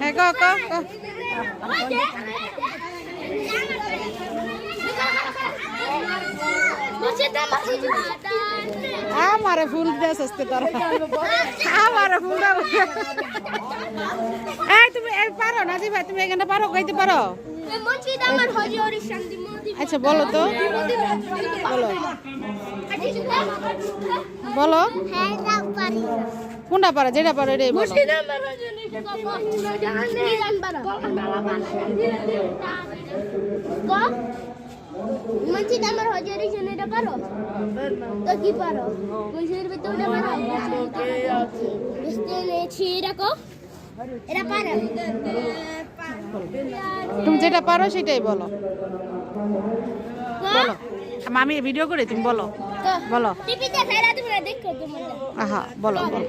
হ্যাঁ ক ক ক। আমারে ফুল দিয়ে সস্তে তোর। এই, তুমি পারো নাজি ভাই তুমি এখানে পারো, কইতে পারো? আচ্ছা বলো তো। বলো। বলো। কোনটা পারো? যেটা পারো, এটাই মসজিদ আমার হজরি পারো? তো কি পারো? মসজিদের ভিতরে পারো? বুঝতে এটা পারো? তুমি যেটা পারো সেটাই বলো। ক বলো। আমি ভিডিও করে তুমি বলো। বলো। টিভিতে তোমরা দেখো তোমরা আহা বলো বলো।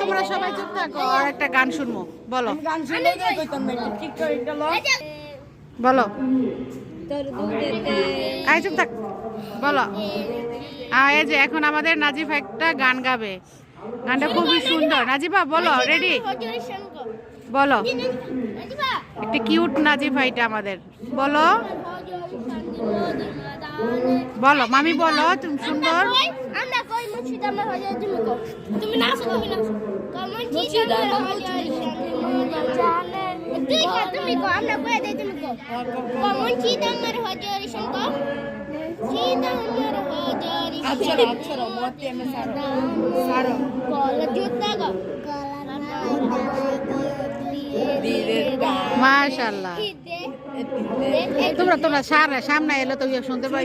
তোমরা সবাই চুপ থাকো আর একটা গান শুনব। বলো। গান ঠিক বলো। আই চুপ থাক। বলো। এই যে এখন আমাদের নাজিফ একটা গান গাবে। গানটা খুবই সুন্দর। নাজিফা বলো রেডি? বলো। নাজিবা একটা কিউট নাজিফা এটা আমাদের। বলো। বলো মামি বলো তুমি সুন্দর। সেটা আমার আচ্ছা, আচ্ছা, আচ্ছা, তোমরা সার সামনে এলো তো শুনতে পাই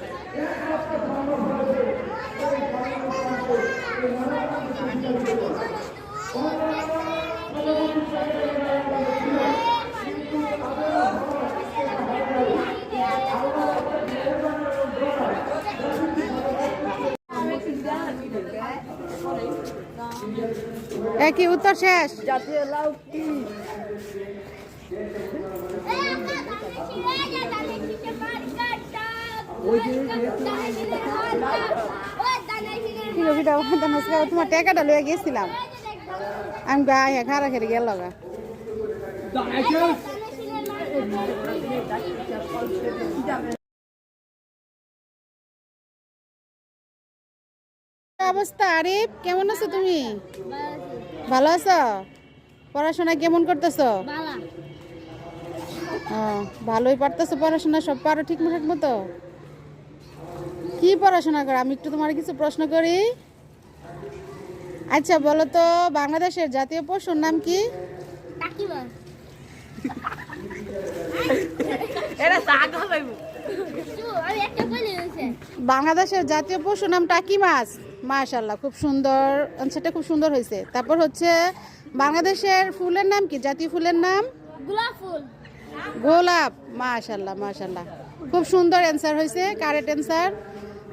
কি উত্তর শেষ? জাতীয় লাউ তোমার টাকাটা লয়ে গেছিলাম। আমি গা হ্যাঁ খারা খেলে গেল গা। অবস্থা আরিফ? কেমন আছো তুমি? ভালো আছো? পড়াশোনা কেমন করতেছো? ভালোই পারতেছো পড়াশোনা সব পারো ঠিক মতো কি পড়াশোনা করো? আমি একটু তোমার কিছু প্রশ্ন করি। আচ্ছা বলো তো বাংলাদেশের জাতীয় পশুর নাম কি? বাংলাদেশের জাতীয় পশুর নাম টাকি মাছ। মাশাল্লাহ খুব সুন্দর। সেটা খুব সুন্দর হয়েছে। তারপর হচ্ছে বাংলাদেশের ফুলের নাম কি? জাতীয় ফুলের নাম? গোলাপ ফুল। গোলাপ মাশাল্লাহ মাশাল্লাহ। খুব সুন্দর অ্যান্সার হয়েছে কারেক্ট অ্যান্সার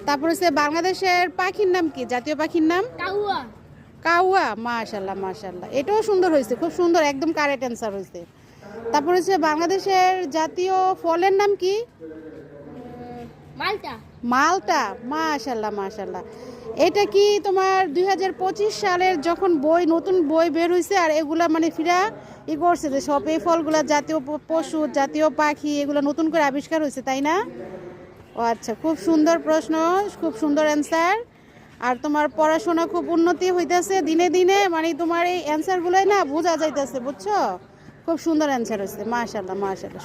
তারপর হচ্ছে বাংলাদেশের পাখির নাম কি? জাতীয় পাখির নাম? কাউয়া। কাউয়া মাশাল্লাহ মাশাল্লাহ। এটাও সুন্দর হয়েছে খুব সুন্দর একদম কারেক্ট অ্যান্সার হয়েছে। তারপর হচ্ছে বাংলাদেশের জাতীয় ফলের নাম কি? মালটা। মালটা মাশাল্লাহ মাশাল্লাহ। এটা কি তোমার দুই হাজার পঁচিশ সালের যখন বই নতুন বই বের হয়েছে আর এগুলা মানে ফিরা ই করছে যে সব এই ফলগুলো জাতীয় পশু, জাতীয় পাখি, এগুলো নতুন করে আবিষ্কার হয়েছে, তাই না? ও আচ্ছা খুব সুন্দর প্রশ্ন, খুব সুন্দর অ্যান্সার আর তোমার পড়াশোনা খুব উন্নতি হইতেছে দিনে দিনে মানে তোমার এই অ্যান্সারগুলোই না বোঝা যাইতেছে, বুঝছ? খুব সুন্দর অ্যান্সার হয়েছে মাশাল্লাহ মাশাল্লাহ।